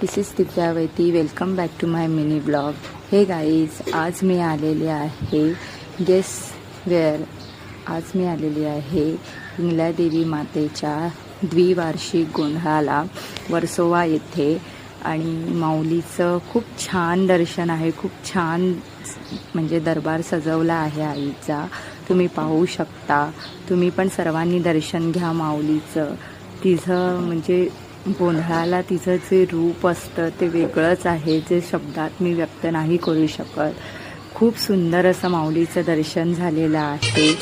This is Divyavati welcome back to my mini blog hey guys आज मी आलेले आहे गेस वेअर आज मी आलेली आहे इंगलादेवी मातेच्या द्विवार्षिक गोंधळाला वर्सोवा येथे. आणि माऊलीचं खूप छान दर्शन आहे. खूप छान म्हणजे दरबार सजवला आहे आईचा. तुम्ही पाहू शकता. तुम्ही पण सर्वांनी दर्शन घ्या माऊलीचं. तिचं म्हणजे गोंधळाला तिचं जे रूप असतं ते वेगळंच आहे जे शब्दात मी व्यक्त नाही करू शकत. खूप सुंदर असं माऊलीचं दर्शन झालेलं आहे.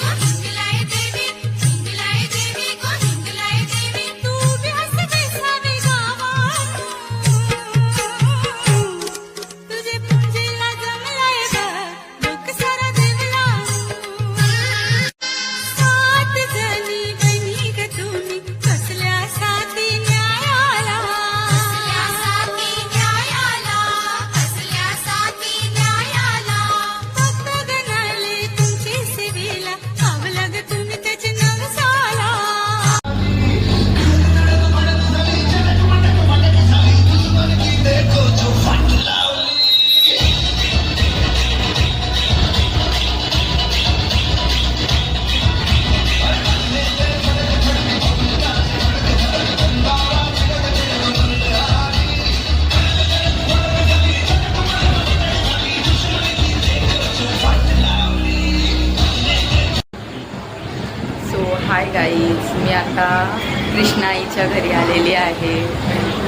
हाय गाईज मी आता कृष्णाईच्या घरी आलेली आहे.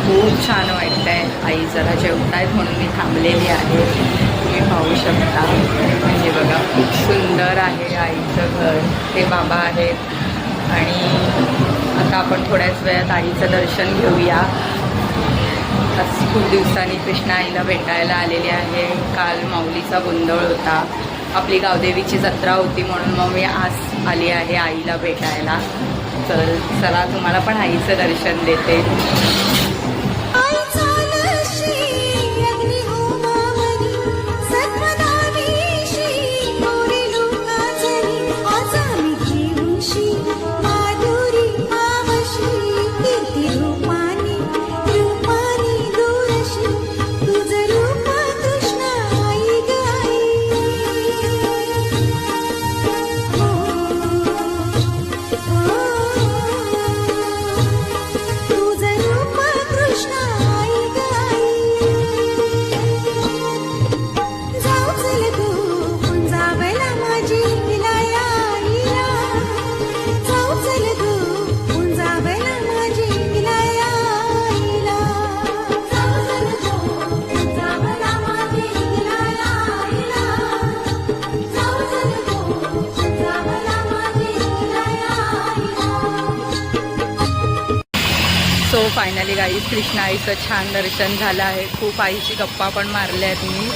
खूप छान वाटतं आहे आई जरा जेवतायत म्हणून मी थांबलेली आहे. तुम्ही पाहू शकता. म्हणजे बघा खूप सुंदर आहे आईचं घर. ते बाबा आहेत. आणि आता आपण थोड्याच वेळात आईचं दर्शन घेऊया. खूप दिवसांनी कृष्णा आईला भेटायला आलेली आहे. काल माऊलीचा गोंधळ होता. आपली गावदेवीची जत्रा होती म्हणून मग मी आज आली आहे आईला भेटायला. तर चला तुम्हाला पण आईचं दर्शन देते. फायनली गाई कृष्णा आईचं छान दर्शन झालं आहे. खूप आईची गप्पा पण मारल्या आहेत मी.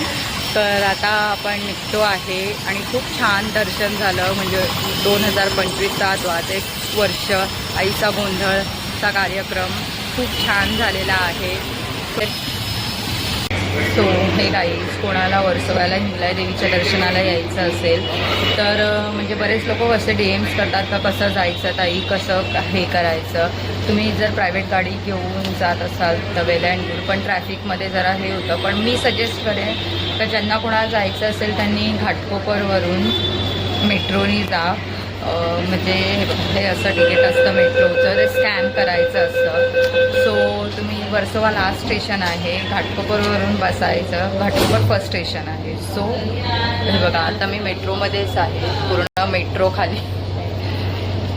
तर आता आपण निघतो आहे आणि खूप छान दर्शन झालं. म्हणजे दोन हजार पंचवीसचा द्वात एक वर्ष आईचा गोंधळचा कार्यक्रम खूप छान झालेला आहे. सो हे काहीच कोणाला वर्सोव्याला हिंगलाय देवीच्या दर्शनाला यायचं असेल तर म्हणजे बरेच लोक असे डी एम्स करतात का कसं जायचं ताई कसं हे करायचं? तुम्ही जर प्रायव्हेट गाडी घेऊन जात असाल तर वेल अँड गुड पण ट्रॅफिकमध्ये जरा हे होतं. पण मी सजेस्ट करेन का ज्यांना कोणाला जायचं असेल त्यांनी घाटकोपरवरून मेट्रोनी जा. म्हणजे हे असं तिकीट असतं मेट्रोचं ते स्कॅन करायचं असतं. सो तुम्ही वर्सोवा लास्ट स्टेशन आहे. घाटकोपरवरून बसायचं. घाटकोपर फर्स्ट स्टेशन आहे. सो हे बघा आता मी मेट्रोमध्येच आहे. पूर्ण मेट्रो खाली.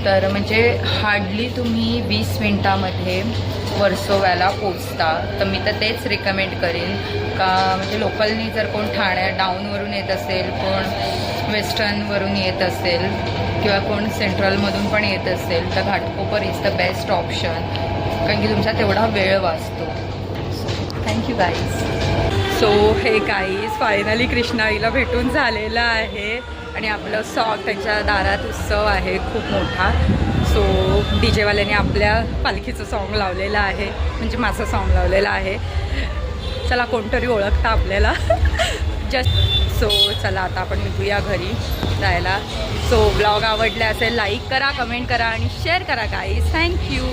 तर म्हणजे हार्डली तुम्ही वीस मिनटामध्ये वर्सोव्याला पोचता तर मी तर तेच रिकमेंड करेन. का म्हणजे लोकलनी जर कोण ठाण्या डाऊनवरून येत असेल कोण वेस्टर्नवरून येत असेल किंवा कोण सेंट्रलमधून पण येत असेल तर Ghatkopar is the best option कारण की तुमचा तेवढा वेळ वाचतो. Thank you guys so hey guys finally कृष्णाईला भेटून झालेलं आहे. आणि आपलं सॉग त्यांच्या दारात उत्सव आहे खूप मोठा. सो डी जेवाल्याने आपल्या पालखीचं सॉन्ग लावलेलं आहे. म्हणजे माझं सॉन्ग लावलेलं आहे. चला कोणतरी ओळखता आपल्याला. जस्ट सो चला आता आपण निघूया घरी जायला. सो ब्लॉग आवडले असेल लाईक करा कमेंट करा आणि शेअर करा गाईज थँक्यू